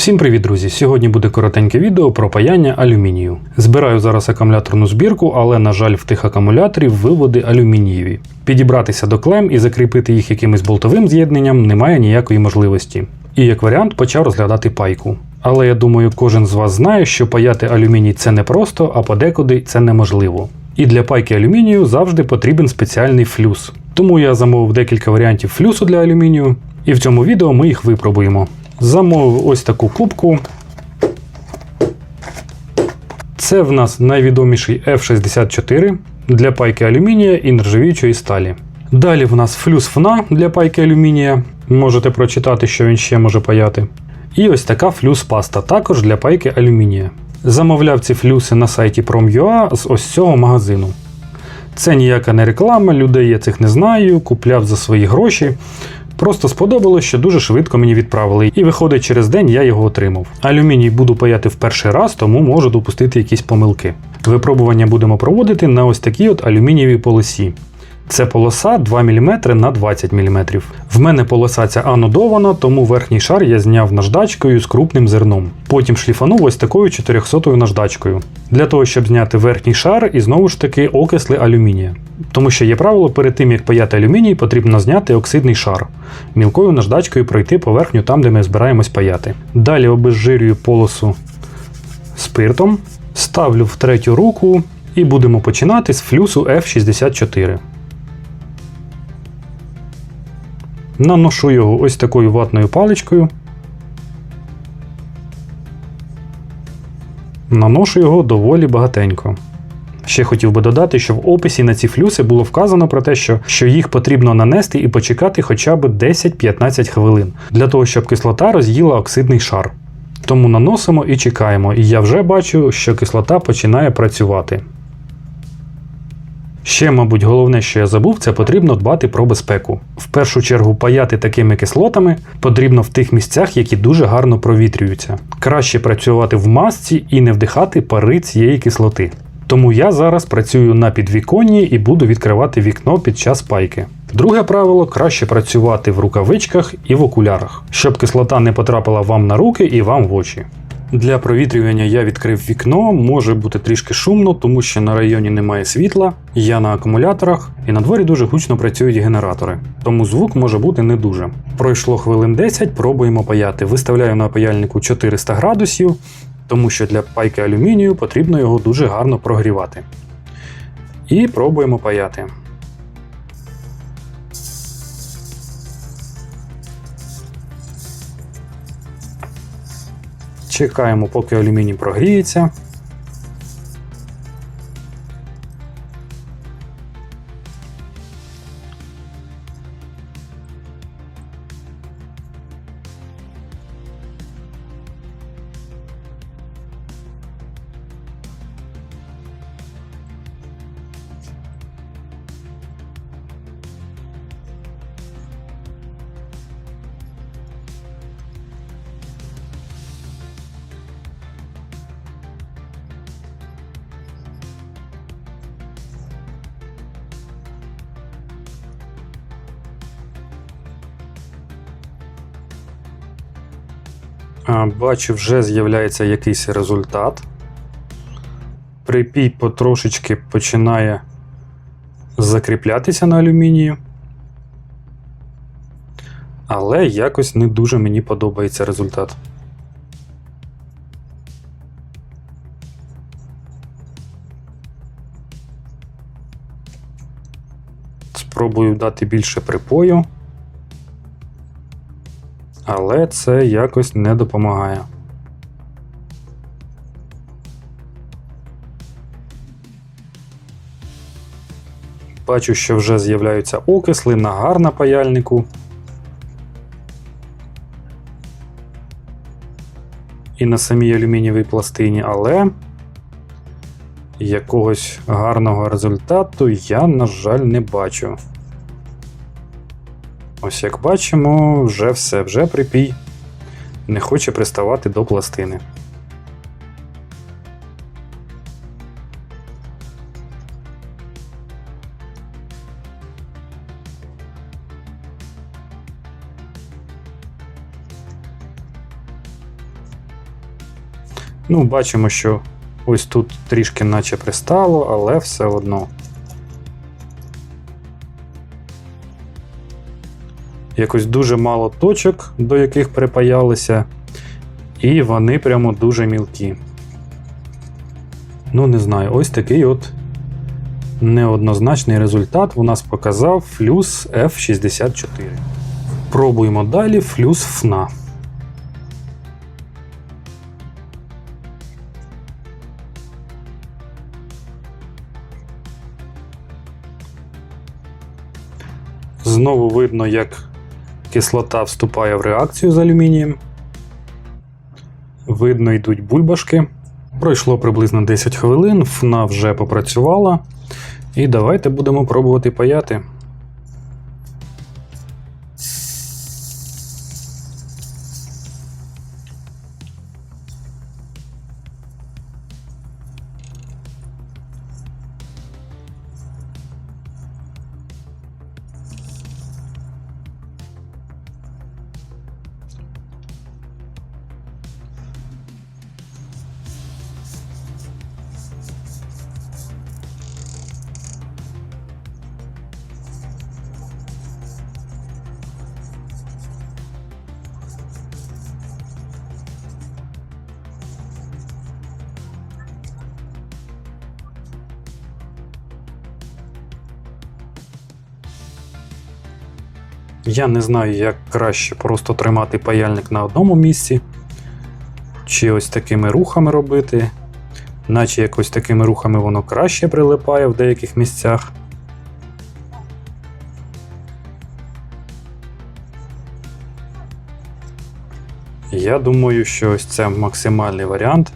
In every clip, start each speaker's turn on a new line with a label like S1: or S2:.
S1: Всім привіт, друзі! Сьогодні буде коротеньке відео про паяння алюмінію. Збираю зараз акумуляторну збірку, але, на жаль, в тих акумуляторів виводи алюмінієві. Підібратися до клем і закріпити їх якимось болтовим з'єднанням немає ніякої можливості. І як варіант почав розглядати пайку. Але я думаю, кожен з вас знає, що паяти алюміній це не просто, а подекуди це неможливо. І для пайки алюмінію завжди потрібен спеціальний флюс. Тому я замовив декілька варіантів флюсу для алюмінію, і в цьому відео ми їх випробуємо. Замовив ось таку кубку. Це в нас найвідоміший F64 для пайки алюмінія і нержавіючої сталі. Далі в нас флюс ФНА для пайки алюмінія. Можете прочитати, що він ще може паяти. І ось така флюс паста також для пайки алюмінія. Замовляв ці флюси на сайті Prom.ua з ось цього магазину. Це ніяка не реклама, людей я цих не знаю, купляв за свої гроші. Просто сподобалось, що дуже швидко мені відправили, і виходить, через день я його отримав. Алюміній буду паяти в перший раз, тому можу допустити якісь помилки. Випробування будемо проводити на ось такій от алюмінієвій полосі. Це полоса 2 мм на 20 мм. В мене полоса ця анодована, тому верхній шар я зняв наждачкою з крупним зерном. Потім шліфанув ось такою 400 наждачкою. Для того, щоб зняти верхній шар і знову ж таки окисли алюмінія. Тому що є правило, перед тим як паяти алюміній, потрібно зняти оксидний шар. Мілкою наждачкою пройти поверхню там, де ми збираємось паяти. Далі обезжирюю полосу спиртом, ставлю в третю руку і будемо починати з флюсу F64. Наношу його ось такою ватною паличкою. Наношу його доволі багатенько. Ще хотів би додати, що в описі на ці флюси було вказано про те, що, що їх потрібно нанести і почекати хоча б 10-15 хвилин для того, щоб кислота роз'їла оксидний шар. Тому наносимо і чекаємо, і я вже бачу, що кислота починає працювати. Ще, мабуть, головне, що я забув, це потрібно дбати про безпеку. В першу чергу паяти такими кислотами потрібно в тих місцях, які дуже гарно провітрюються. Краще працювати в масці і не вдихати пари цієї кислоти. Тому я зараз працюю на підвіконні і буду відкривати вікно під час пайки. Друге правило краще працювати в рукавичках і в окулярах, щоб кислота не потрапила вам на руки і вам в очі. Для провітрювання я відкрив вікно, може бути трішки шумно, тому що на районі немає світла, я на акумуляторах, і на дворі дуже гучно працюють генератори, тому звук може бути не дуже. Пройшло хвилин 10, пробуємо паяти. Виставляю на паяльнику 400 градусів, тому що для пайки алюмінію потрібно його дуже гарно прогрівати. І пробуємо паяти. Чекаємо, поки алюміній прогріється. Бачу, вже з'являється якийсь результат. Припій потрошечки починає закріплятися на алюмінію. Але якось не дуже мені подобається результат. Спробую дати більше припою але це якось не допомагає. Бачу, що вже з'являються окисли, нагар на паяльнику. І на самій алюмінієвій пластині, але якогось гарного результату я, на жаль, не бачу. Ось як бачимо, вже все, вже припій. Не хоче приставати до пластини. Ну, бачимо, що ось тут трішки наче пристало, але все одно. Якось дуже мало точок, до яких припаялися, і вони прямо дуже мілкі. Ну, не знаю, ось такий от неоднозначний результат у нас показав флюс F64. Пробуємо далі флюс ФНА. Знову видно, як кислота вступає в реакцію з алюмінієм. Видно, йдуть бульбашки. Пройшло приблизно 10 хвилин, ФНА вже попрацювала. І давайте будемо пробувати паяти. Я не знаю, як краще просто тримати паяльник на одному місці, чи ось такими рухами робити, наче якось такими рухами воно краще прилипає в деяких місцях. Я думаю, що ось це максимальний варіант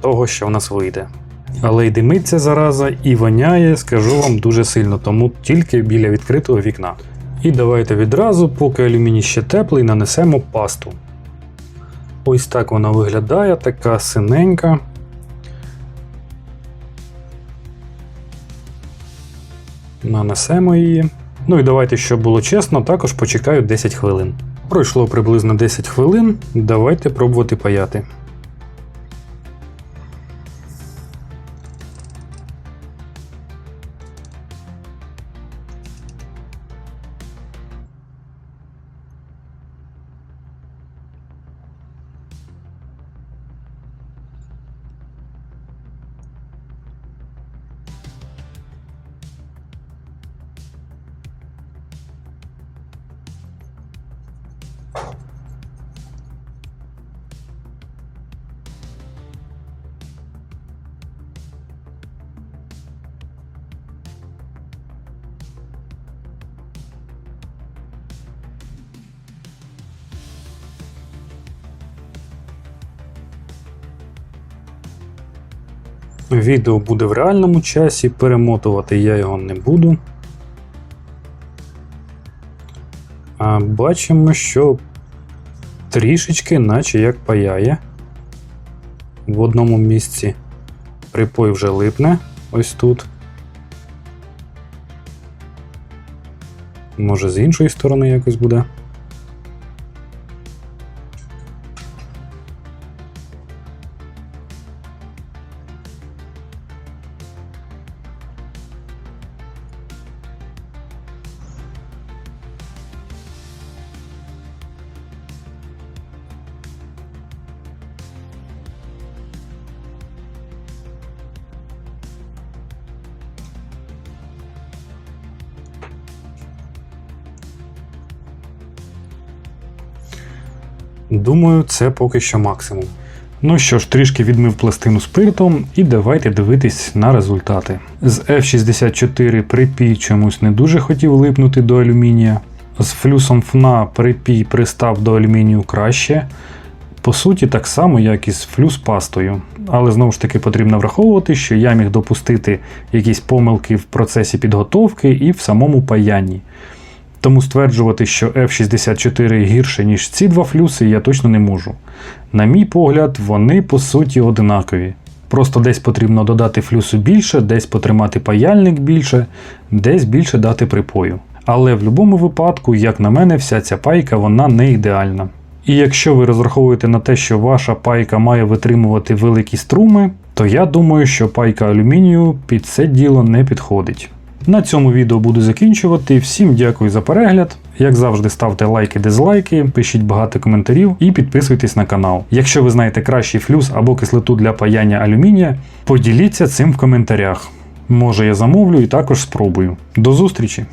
S1: того, що в нас вийде. Але й димиться зараза і воняє, скажу вам дуже сильно, тому тільки біля відкритого вікна. І давайте відразу, поки алюміній ще теплий, нанесемо пасту. Ось так вона виглядає, така синенька. Нанесемо її. Ну і давайте, щоб було чесно, також почекаю 10 хвилин. Пройшло приблизно 10 хвилин. Давайте пробувати паяти. Відео буде в реальному часі, перемотувати я його не буду. А бачимо, що трішечки, наче як паяє. В одному місці припой вже липне ось тут. Може, з іншої сторони якось буде. Думаю, це поки що максимум. Ну що ж, трішки відмив пластину спиртом, і давайте дивитись на результати. З F64 припій чомусь не дуже хотів липнути до алюмінія. З флюсом ФНА припій пристав до алюмінію краще. По суті, так само, як і з флюс пастою. Але знову ж таки потрібно враховувати, що я міг допустити якісь помилки в процесі підготовки і в самому паянні. Тому стверджувати, що F64 гірше, ніж ці два флюси, я точно не можу. На мій погляд, вони по суті одинакові. Просто десь потрібно додати флюсу більше, десь потримати паяльник більше, десь більше дати припою. Але в будь-якому випадку, як на мене, вся ця пайка вона не ідеальна. І якщо ви розраховуєте на те, що ваша пайка має витримувати великі струми, то я думаю, що пайка алюмінію під це діло не підходить. На цьому відео буду закінчувати. Всім дякую за перегляд. Як завжди, ставте лайки, дизлайки, пишіть багато коментарів і підписуйтесь на канал. Якщо ви знаєте кращий флюс або кислоту для паяння алюмінія, поділіться цим в коментарях. Може я замовлю і також спробую. До зустрічі!